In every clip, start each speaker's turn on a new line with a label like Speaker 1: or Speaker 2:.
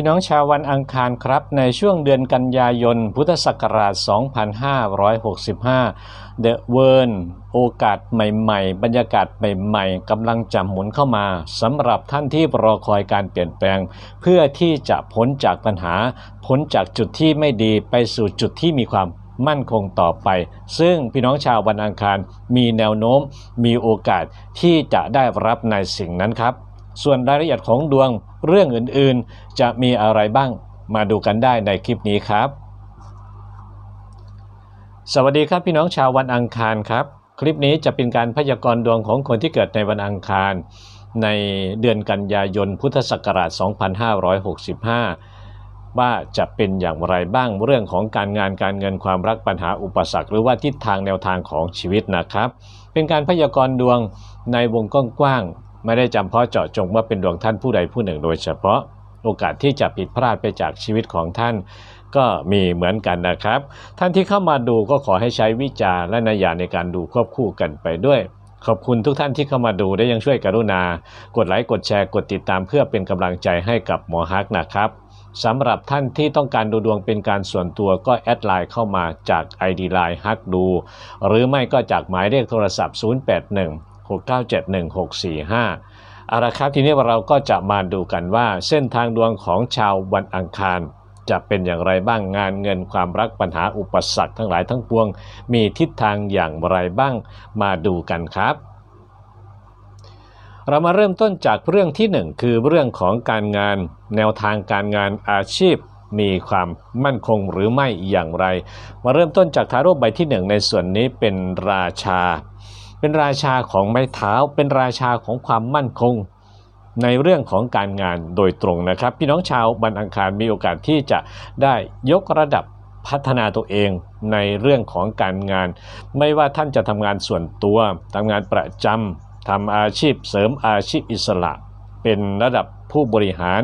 Speaker 1: พี่น้องชาววันอังคารครับ ในช่วงเดือนกันยายน พุทธศักราช 2565 The w o r l โอกาสใหม่ๆ บรรยากาศใหม่ๆกำลังจะหมุนเข้ามาสำหรับท่านที่รอคอยการเปลี่ยนแปลง เพื่อที่จะพ้นจากปัญหา พ้นจากจุดที่ไม่ดีไปสู่จุดที่มีความมั่นคงต่อไป ซึ่งพี่น้องชาววันอังคารมีแนวโน้ม มีโอกาสที่จะได้รับในสิ่งนั้นครับ ส่วนรายละเอียดของดวงเรื่องอื่นๆ จะมีอะไรบ้างมาดูกันได้ในคลิปนี้ครับ สวัสดีครับพี่น้องชาววันอังคารครับ คลิปนี้จะเป็นการพยากรณ์ดวงของคนที่เกิดในวันอังคาร ในเดือนกันยายนพุทธศักราช 2565 ว่าจะเป็นอย่างไรบ้างเรื่องของการงานการเงินความรักปัญหาอุปสรรค หรือว่าทิศทางแนวทางของชีวิตนะครับ เป็นการพยากรณ์ดวงในวงกว้าง ไม่ได้จำเพาะเจาะจงว่าเป็นดวงท่านผู้ใดผู้หนึ่งโดยเฉพาะโอกาสที่จะผิดพลาดไปจากชีวิตของท่านก็มีเหมือนกันนะครับ ท่านที่เข้ามาดูก็ขอให้ใช้วิจารและนญาในการดูควบคู่กันไปด้วย ขอบคุณทุกท่านที่เข้ามาดูได้ยังช่วยกรุณา กดไลค์กดแชร์กดติดตามเพื่อเป็นกำลังใจให้กับหมอฮักนะครับสำหรับท่านที่ต้องการดูดวงเป็นการส่วนตัวก็แอดไลน์เข้ามาจาก ID Line ฮักดู หรือไม่ก็จากหมายเลขโทรศัพท์ 081 697 1645เอาละครับทีนี้เราก็จะมาดูกันว่าเส้นทางดวงของชาววันอังคาร จะเป็นอย่างไรบ้างงานเงินความรักปัญหาอุปสรรคทั้งหลายทั้งปวง มีทิศทางอย่างไรบ้างมาดูกันครับเรามาเริ่มต้นจากเรื่องที่หนึ่งคือเรื่องของการงาน แนวทางการงานอาชีพ มีความมั่นคงหรือไม่อย่างไร มาเริ่มต้นจากทาโร่ใบที่หนึ่งในส่วนนี้เป็นราชา เป็นราชาของไม้เท้า เป็นราชาของความมั่นคง ในเรื่องของการงานโดยตรงนะครับ พี่น้องชาวบันอังคารมีโอกาสที่จะได้ยกระดับพัฒนาตัวเองในเรื่องของการงาน ไม่ว่าท่านจะทำงานส่วนตัวทำงานประจำทำอาชีพเสริมอาชีพอิสระ เป็นระดับผู้บริหาร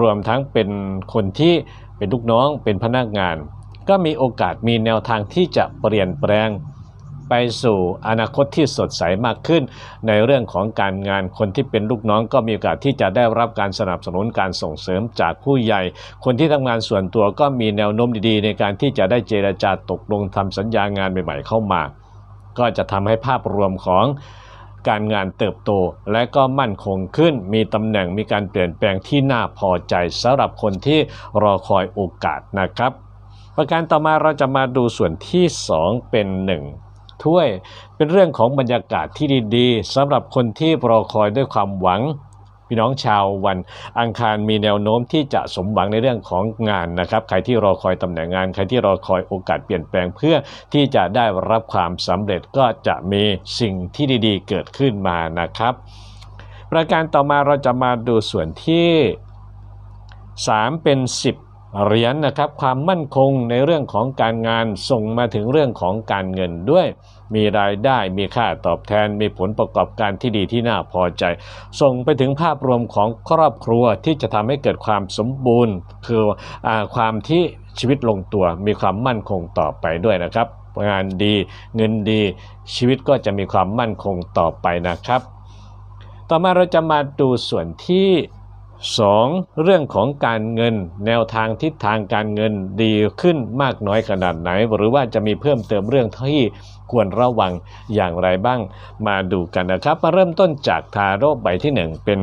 Speaker 1: รวมทั้งเป็นคนที่เป็นลูกน้องเป็นพนักงาน ก็มีโอกาสมีแนวทางที่จะเปลี่ยนแปลง ไปสู่อนาคตที่สดใสมากขึ้น ในเรื่องของการงานคนที่เป็นลูกน้องก็มีโอกาสที่จะได้รับการสนับสนุนการส่งเสริมจากผู้ใหญ่ คนที่ทำงานส่วนตัวก็มีแนวโน้มดีๆ ในการที่จะได้เจรจาตกลงทำสัญญางานใหม่ๆเข้ามา ก็จะทำให้ภาพรวมของการงานเติบโตและก็มั่นคงขึ้น มีตำแหน่งมีการเปลี่ยนแปลงที่น่าพอใจสำหรับคนที่รอคอยโอกาสนะครับ ประการต่อมาเราจะมาดูส่วนที่ 2 เป็น 1 ถ้วย เป็นเรื่องของบรรยากาศที่ดีๆสำหรับคนที่รอคอยด้วยความหวังพี่น้องชาววันอังคารมีแนวโน้มที่จะสมหวังในเรื่องของงานนะครับ ใครที่รอคอยตำแหน่งงาน ใครที่รอคอยโอกาสเปลี่ยนแปลงเพื่อที่จะได้รับความสำเร็จก็จะมีสิ่งที่ดีๆ เกิดขึ้นมานะครับ ประการต่อมาเราจะมาดูส่วนที่ 3 เป็น 10 เหรียญนนะครับความมั่นคงในเรื่องของการงานส่งมาถึงเรื่องของการเงินด้วย มีรายได้มีค่าตอบแทนมีผลประกอบการที่ดีที่น่าพอใจ ส่งไปถึงภาพรวมของครอบครัวที่จะทำให้เกิดความสมบูรณ์ คืออความที่ชีวิตลงตัวมีความมั่นคงต่อไปด้วยนะครับ งานดีเงินดีชีวิตก็จะมีความมั่นคงต่อไปนะครับ ต่อมาเราจะมาดูส่วนที่ 2. เรื่องของการเงิน แนวทางทิศทางการเงินดีขึ้นมากน้อยขนาดไหน หรือว่าจะมีเพิ่มเติมเรื่องที่ควรระวังอย่างไรบ้าง มาดูกันนะครับ มาเริ่มต้นจากทาโร่ใบที่ 1 เป็น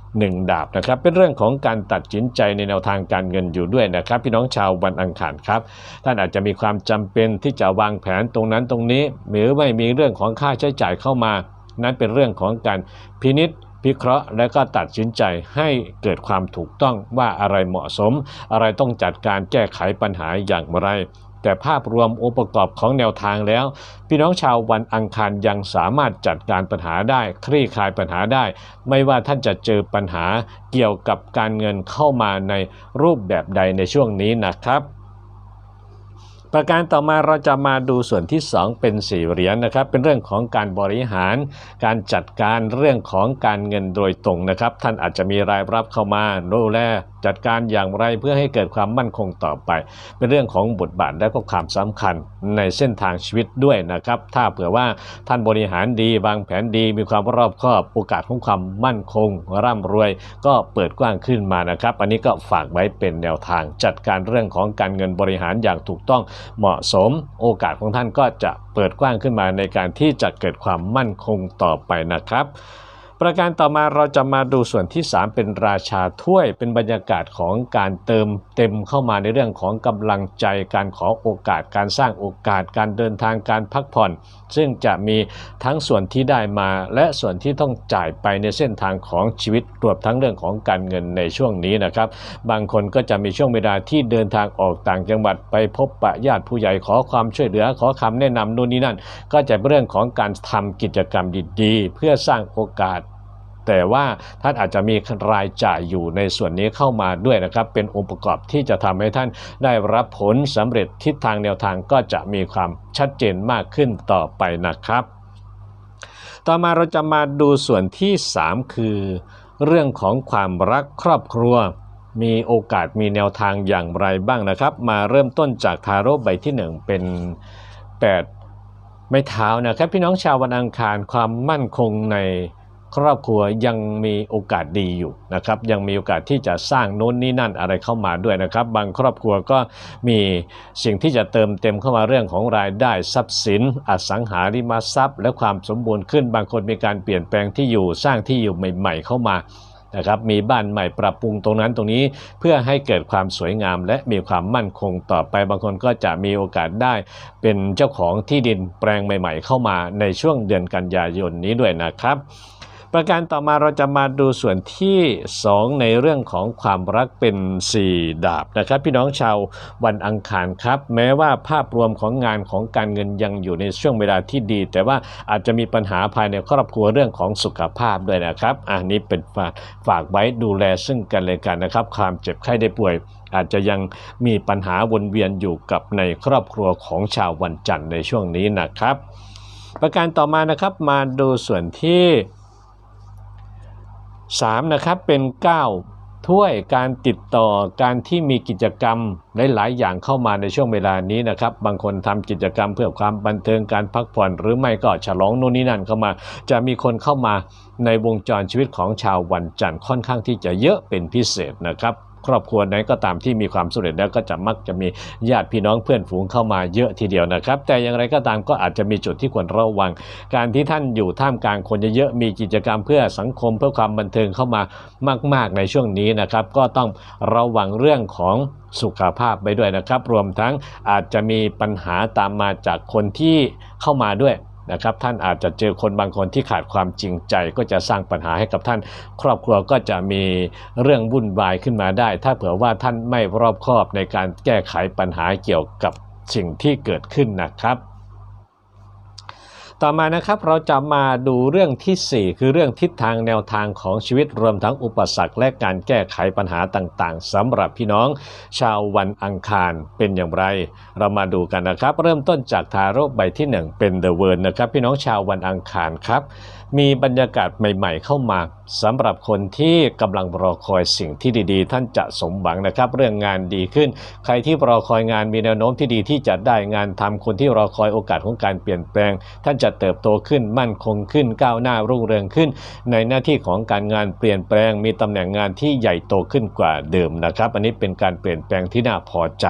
Speaker 1: 1ดาบนะครับเป็นเรื่องของการตัดสินใจในแนวทางการเงินอยู่ด้วยนะครับ พี่น้องชาววันอังคารครับท่านอาจจะมีความจำเป็นที่จะวางแผนตรงนั้นตรงนี้ หรือไม่มีเรื่องของค่าใช้จ่ายเข้ามา นั้นเป็นเรื่องของการพินิษ พิเคราะห์ และก็ตัดสินใจให้เกิดความถูกต้องว่าอะไรเหมาะสม อะไรต้องจัดการแก้ไขปัญหาอย่างไร แต่ภาพรวมองค์ประกอบของแนวทางแล้ว พี่น้องชาววันอังคารยังสามารถจัดการปัญหาได้ คลี่คลายปัญหาได้ ไม่ว่าท่านจะเจอปัญหาเกี่ยวกับการเงินเข้ามาในรูปแบบใดในช่วงนี้นะครับ ประการต่อมาเราจะมาดูส่วนที่ 2 เป็นสี่เหรียญนะครับ เป็นเรื่องของการบริหาร การจัดการเรื่องของการเงินโดยตรงนะครับ ท่านอาจจะมีรายรับเข้ามาดูแลจัดการอย่างไรเพื่อให้เกิดความมั่นคงต่อไป เป็นเรื่องของบทบาทและก็ความสำคัญในเส้นทางชีวิตด้วยนะครับ ถ้าเผื่อว่าท่านบริหารดีวางแผนดีมีความรอบคอบโอกาสของความมั่นคง ร่ำรวย ก็เปิดกว้างขึ้นมานะครับ อันนี้ก็ฝากไว้เป็นแนวทางจัดการเรื่องของการเงินบริหารอย่างถูกต้องเหมาะสมโอกาสของท่านก็จะเปิดกว้างขึ้นมาในการที่จะเกิดความมั่นคงต่อไปนะครับ ประการต่อมาเราจะมาดูส่วนที่ 3 เป็นราชาถ้วยเป็นบรรยากาศของการเติมเต็มเข้ามาในเรื่องของกำลังใจการขอโอกาสการสร้างโอกาสการเดินทางการพักผ่อน ซึ่งจะมีทั้งส่วนที่ได้มาและส่วนที่ต้องจ่ายไปในเส้นทางของชีวิตรวมทั้งเรื่องของการเงินในช่วงนี้นะครับ บางคนก็จะมีช่วงเวลาที่เดินทางออกต่างจังหวัดไปพบปะญาติผู้ใหญ่ขอความช่วยเหลือขอคำแนะนำนู่นนี่นั่น ก็จะเป็นเรื่องของการทำกิจกรรมดีๆ เพื่อสร้างโอกาส แต่ว่าท่านอาจจะมีรายจ่ายอยู่ในส่วนนี้เข้ามาด้วยนะครับ เป็นองค์ประกอบที่จะทำให้ท่านได้รับผลสำเร็จทิศทางแนวทางก็จะมีความชัดเจนมากขึ้นต่อไปนะครับ ต่อมาเราจะมาดูส่วนที่ 3 คือ เรื่องของความรักครอบครัว มีโอกาสมีแนวทางอย่างไรบ้างนะครับ มาเริ่มต้นจากทาโร่ใบที่ 1 เป็น 8 ไม้เท้านะครับ พี่น้องชาววันอังคารความมั่นคงใน ครอบครัวยังมีโอกาสดีอยู่นะครับ ยังมีโอกาสที่จะสร้างโน้นนี่นั่นอะไรเข้ามาด้วยนะครับ บางครอบครัวก็มีสิ่งที่จะเติมเต็มเข้ามาเรื่องของรายได้ทรัพย์สิน อสังหาริมทรัพย์ และความสมบูรณ์ขึ้น บางคนมีการเปลี่ยนแปลงที่อยู่สร้างที่อยู่ใหม่ ๆ เข้ามานะครับมีบ้านใหม่ปรับปรุงตรงนั้นตรงนี้เพื่อให้เกิดความสวยงาม และมีความมั่นคงต่อไปบางคนก็จะมีโอกาสได้ เป็นเจ้าของที่ดินแปลงใหม่ ๆ เข้ามาในช่วงเดือนกันยายนนี้ด้วยนะครับ ประการต่อมาเราจะมาดูส่วนที่ 2 ในเรื่องของความรักเป็น 4 ดาบนะครับ พี่น้องชาววันอังคารครับ แม้ว่าภาพรวมของงานของการเงินยังอยู่ในช่วงเวลาที่ดี แต่ว่าอาจจะมีปัญหาภายในครอบครัวเรื่องของสุขภาพด้วยนะครับอันนี้เป็นฝากฝากไว้ดูแลซึ่งกันและกันนะครับ ความเจ็บไข้ได้ป่วยอาจจะยังมีปัญหาวนเวียนอยู่กับในครอบครัวของชาววันจันทร์ในช่วงนี้นะครับ ประการต่อมานะครับมาดูส่วนที่ 3 นะครับเป็น 9 ถ้วยการติดต่อการที่มีกิจกรรมหลาย ๆ อย่างเข้ามาในช่วงเวลานี้นะครับ บางคนทำกิจกรรมเพื่อความบันเทิงการพักผ่อน หรือไม่ก็ฉลองโน่นนี่นั่นเข้ามา จะมีคนเข้ามาในวงจรชีวิตของชาววันจันทร์ค่อนข้างที่จะเยอะเป็นพิเศษนะครับ ครอบครัวไหนก็ตามที่มีความสำเร็จแล้วก็จะมักจะมีญาติพี่น้องเพื่อนฝูงเข้ามาเยอะทีเดียวนะครับ แต่อย่างไรก็ตามก็อาจจะมีจุดที่ควรระวัง การที่ท่านอยู่ท่ามกลางคนเยอะๆมีกิจกรรมเพื่อสังคมเพื่อความบันเทิงเข้ามามาก ๆ ในช่วงนี้นะครับ ก็ต้องระวังเรื่องของสุขภาพไปด้วยนะครับ รวมทั้งอาจจะมีปัญหาตามมาจากคนที่เข้ามาด้วย นะครับท่านอาจจะเจอคนบางคนที่ขาดความจริงใจ ก็จะสร้างปัญหาให้กับท่าน ครอบครัวก็จะมีเรื่องวุ่นวายขึ้นมาได้ ถ้าเผื่อว่าท่านไม่รอบคอบในการแก้ไขปัญหาเกี่ยวกับสิ่งที่เกิดขึ้นนะครับ ต่อมานะครับเราจะมาดูเรื่องทีสี่ 4 คือเรื่องทิศทางแนวทางของชีวิตรวมทั้งอุปสรรคและการแก้ไขปัญหาต่างๆสำหรับพี่น้อง ชาววันอังคารเป็นอย่างไร เรามาดูกันนะครับ เริ่มต้นจากทาโร่ใบที่ 1 เป็น The Word นะครับ พี่น้องชาววันอังคารครับมีบรรยากาศใหม่ๆ เข้ามาสำหรับคนที่กำลังรอคอยสิ่งที่ดีๆ ท่านจะสมหวังนะครับ เรื่องงานดีขึ้น ใครที่รอคอยงานมีแนวโน้มที่ดีที่จะได้งานทำคนที่รอคอยโอกาสของการเปลี่ยนแปลง ท่านจะเติบโตขึ้นมั่นคงขึ้นก้าวหน้ารุ่งเรืองขึ้น ในหน้าที่ของการงานเปลี่ยนแปลงมีตำแหน่งงานที่ใหญ่โตขึ้นกว่าเดิมนะครับ อันนี้เป็นการเปลี่ยนแปลงที่น่าพอใจ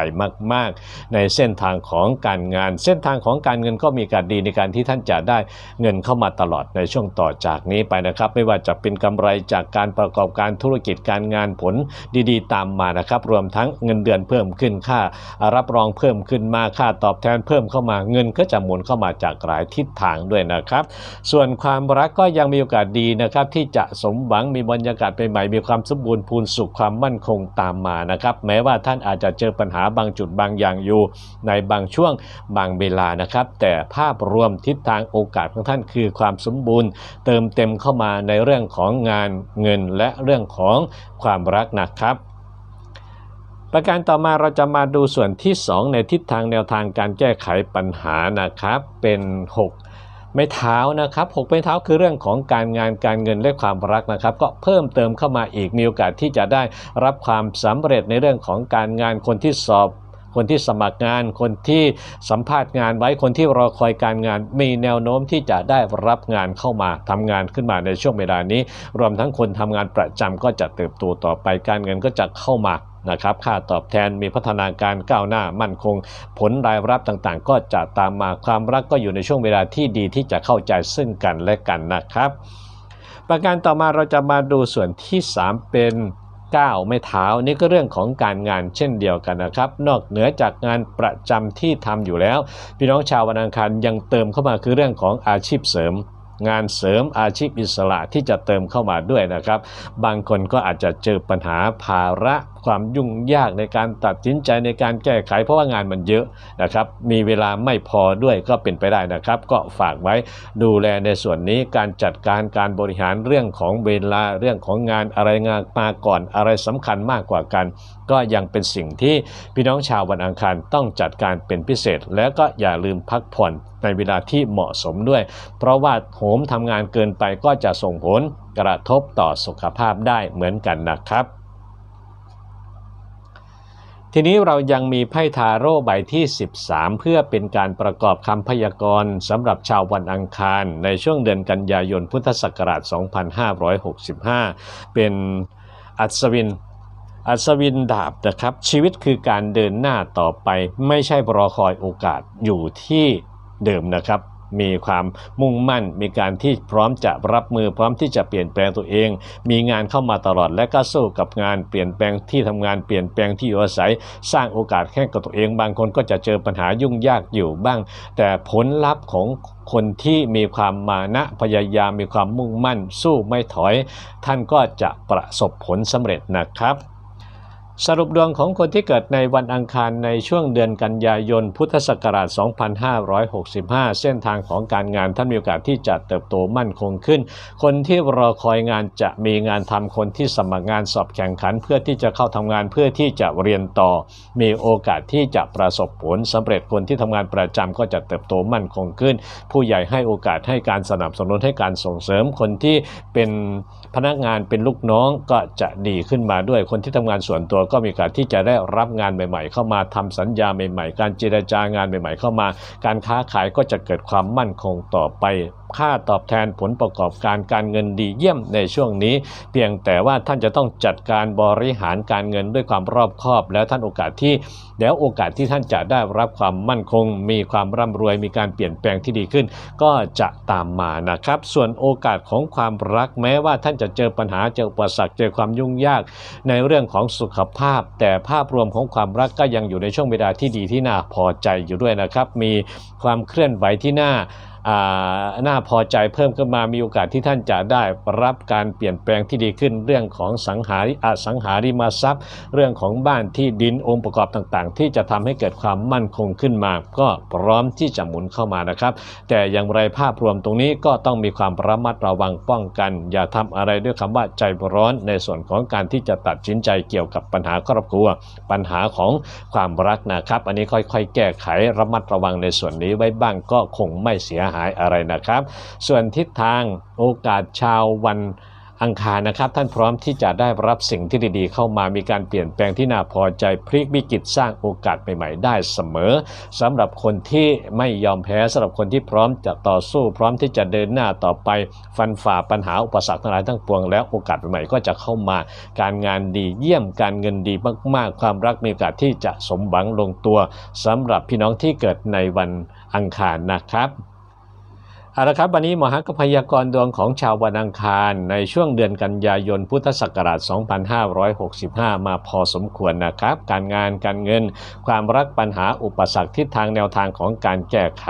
Speaker 1: มาก ๆ ในเส้นทางของการงาน เส้นทางของการเงินก็มีการดีในการที่ท่านจะได้เงินเข้ามาตลอดในช่วงต่อจากนี้ไปนะครับ ไม่ว่าจะเป็นกำไรจากการประกอบการธุรกิจการงานผลดีๆ ตามมานะครับ รวมทั้งเงินเดือนเพิ่มขึ้นค่า รับรองเพิ่มขึ้นมาค่าตอบแทนเพิ่มเข้ามาเงินก็จะหมุนเข้ามาจากหลายทิศทางด้วยนะครับ ส่วนความรักก็ยังมีโอกาสดีนะครับที่จะสมหวังมีบรรยากาศใหม่ๆมีความสมบูรณ์พูนสุขความมั่นคงตามมานะครับ แม้ว่าท่านอาจจะเจอปัญหาบางจุดบางอย่างอยู่ในบางช่วงบางเวลานะครับ แต่ภาพรวมทิศทางโอกาสของท่านคือความสมบูรณ์ เติมเต็มเข้ามาในเรื่องของงานเงินและเรื่องของความรักนะครับประการต่อมาเราจะมาดูส่วนที่ 2 ในทิศทางแนวทางการแก้ไขปัญหานะครับเป็น 6 ไม้เท้านะครับ6ไม้เท้าคือเรื่องของการงานการเงินและความรักนะครับ ก็เพิ่มเติมเข้ามาอีกมีโอกาสที่จะได้รับความสำเร็จในเรื่องของการงานคนที่สอบคนที่สมัครงาน คนที่สัมภาษณ์งานไว้ คนที่รอคอยการงาน มีแนวโน้มที่จะได้รับงานเข้ามาทำงานขึ้นมาในช่วงเวลานี้ รวมทั้งคนทำงานประจำก็จะเติบโตต่อไป การเงินก็จะเข้ามา นะครับค่าตอบแทนมีพัฒนาการก้าวหน้ามั่นคง ผลรายรับต่างๆ ก็จะตามมาความรักก็อยู่ในช่วงเวลาที่ดีที่จะเข้าใจซึ่งกันและกันนะครับ ประการต่อมาเราจะมาดูส่วนที่ 3 เป็นก้าวไม่เท้านี่ก็เรื่องของการงานเช่นเดียวกันนะครับ นอกเหนือจากงานประจำที่ทำอยู่แล้ว พี่น้องชาววันอังคารยังเติมเข้ามาคือเรื่องของอาชีพเสริม งานเสริมอาชีพอิสระที่จะเติมเข้ามาด้วยนะครับ บางคนก็อาจจะเจอปัญหาภาระ ความยุ่งยากในการตัดสินใจในการแก้ไข เพราะว่างานมันเยอะนะครับ มีเวลาไม่พอด้วยก็เป็นไปได้นะครับ ก็ฝากไว้ดูแลในส่วนนี้การจัดการการบริหารเรื่องของเวลาเรื่องของงานอะไรงานมาก่อนอะไรสำคัญมากกว่ากัน ก็ยังเป็นสิ่งที่พี่น้องชาววันอังคารต้องจัดการเป็นพิเศษ แล้วก็อย่าลืมพักผ่อนในเวลาที่เหมาะสมด้วย เพราะว่าโหมทำงานเกินไปก็จะส่งผลกระทบต่อสุขภาพได้เหมือนกันนะครับ ทีนี้เรายังมีไพ่ทาโร่ใบที่ 13 เพื่อเป็นการประกอบคำพยากรณ์สำหรับชาววันอังคาร ในช่วงเดือนกันยายนพุทธศักราช 2565 เป็นอัศวินอัศวินดาบนะครับ ชีวิตคือการเดินหน้าต่อไป ไม่ใช่รอคอยโอกาสอยู่ที่เดิมนะครับ มีความมุ่งมั่น มีการที่พร้อมจะรับมือพร้อมที่จะเปลี่ยนแปลงตัวเอง มีงานเข้ามาตลอดและก็สู้กับงานเปลี่ยนแปลงที่ทำงานเปลี่ยนแปลงที่อยู่อาศัย สร้างโอกาสแค่กับตัวเอง บางคนก็จะเจอปัญหายุ่งยากอยู่บ้าง แต่ผลลัพธ์ของคนที่มีความมานะพยายามมีความมุ่งมั่น สู้ไม่ถอย ท่านก็จะประสบผลสำเร็จนะครับ สรุปดวงของคนที่เกิดในวันอังคารในช่วงเดือนกันยายน พุทธศักราช 2565 เส้นทางของการงานท่านมีโอกาสที่จะเติบโตมั่นคงขึ้น คนที่รอคอยงานจะมีงานทำคนที่สมัครงานสอบแข่งขัน เพื่อที่จะเข้าทำงานเพื่อที่จะเรียนต่อ มีโอกาสที่จะประสบผลสำเร็จคนที่ทำงานประจำก็จะเติบโตมั่นคงขึ้น ผู้ใหญ่ให้โอกาสให้การสนับสนุนให้การส่งเสริมคนที่เป็นพนักงานเป็นลูกน้องก็จะดีขึ้นมาด้วยคนที่ทำงานส่วนตัวก็มีโอกาสที่จะได้รับงานใหม่ ๆ เข้ามาทำสัญญาใหม่ ๆ การเจรจางานใหม่ ๆ เข้ามา การค้าขายก็จะเกิดความมั่นคงต่อไป ค่าตอบแทนผลประกอบการการเงินดีเยี่ยมในช่วงนี้ เพียงแต่ว่าท่านจะต้องจัดการบริหารการเงินด้วยความรอบคอบ แล้วท่านโอกาสที่แล้วโอกาสที่ท่านจะได้รับความมั่นคง มีความร่ำรวยมีการเปลี่ยนแปลงที่ดีขึ้น ก็จะตามมานะครับ ส่วนโอกาสของความรักแม้ว่าท่านจะเจอปัญหาเจออุปสรรคเจอความยุ่งยาก ในเรื่องของสุขภาพ แต่ภาพรวมของความรักก็ยังอยู่ในช่วงเวลาที่ดีที่น่าพอใจอยู่ด้วยนะครับ มีความเคลื่อนไหวที่น่า น่าพอใจเพิ่มขึ้นมามีโอกาสที่ท่านจะได้รับการเปลี่ยนแปลงที่ดีขึ้น เรื่องของสังหาริอสังหาริมทรัพย์ เรื่องของบ้านที่ดินองค์ประกอบต่างๆ ที่จะทำให้เกิดความมั่นคงขึ้นมา ก็พร้อมที่จะหมุนเข้ามานะครับ แต่อย่างไรภาพรวมตรงนี้ก็ต้องมีความระมัดระวังป้องกัน อย่าทำอะไรด้วยคำว่าใจร้อนในส่วนของการที่จะตัดสินใจเกี่ยวกับปัญหาครอบครัว ปัญหาของความรักนะครับ อันนี้ค่อยๆ แก้ไขระมัดระวังในส่วนนี้ไว้บ้างก็คงไม่เสียหายอะไรนะครับ ส่วนทิศทางโอกาสชาววันอังคารนะครับ ท่านพร้อมที่จะได้รับสิ่งที่ดีๆ เข้ามามีการเปลี่ยนแปลงที่น่าพอใจพลิกวิกฤตสร้างโอกาสใหม่ๆ ได้เสมอสำหรับคนที่ไม่ยอมแพ้สำหรับคนที่พร้อมจะต่อสู้พร้อมที่จะเดินหน้าต่อไปฟันฝ่าปัญหาอุปสรรคทั้งหลายทั้งปวงแล้วโอกาสใหม่ๆก็จะเข้ามาการงานดีเยี่ยมการเงินดีมากๆ ความรักมีโอกาสที่จะสมหวังลงตัวสำหรับพี่น้องที่เกิดในวันอังคารนะครับ เอาละครับวันนี้มอฮักพยากรณ์ดวงของชาววันอังคารในช่วงเดือนกันยายนพุทธศักราช 2565 มาพอสมควรนะครับ การงานการเงิน ความรักปัญหาอุปสรรคทิศทางแนวทางของการแก้ไข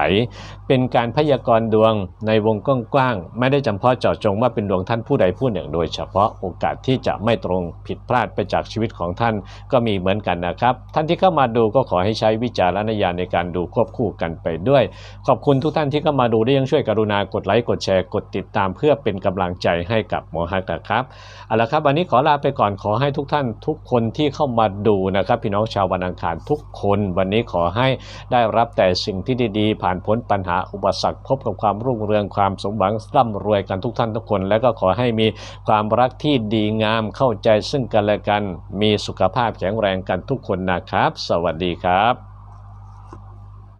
Speaker 1: เป็นการพยากรณ์ดวงในวงกว้างๆไม่ได้จำเพาะเจาะจงว่าเป็นดวงท่านผู้ใดผู้หนึ่ง โดยเฉพาะโอกาสที่จะไม่ตรงผิดพลาดไปจากชีวิตของท่านก็มีเหมือนกันนะครับ ท่านที่เข้ามาดูก็ขอให้ใช้วิจารณญาณในการดูควบคู่กันไปด้วย ขอบคุณทุกท่านที่เข้ามาดูได้ยังช่วยกันรุณากดไลค์กดแชร์กดติดตามเพื่อเป็นกำลังใจให้กับหมอฮักนะครับเอาละครับ วันนี้ขอลาไปก่อนขอให้ทุกท่านทุกคนที่เข้ามาดูนะครับ พี่น้องชาววันอังคารทุกคน วันนี้ขอให้ได้รับแต่สิ่งที่ดีๆ ผ่านพ้นปัญหาอุปสรรคพบกับความรุ่งเรืองความสมหวังร่ำรวยกันทุกท่านทุกคน และก็ขอให้มีความรักที่ดีงามเข้าใจซึ่งกันและกัน มีสุขภาพแข็งแรงกันทุกคนนะครับ สวัสดีครับ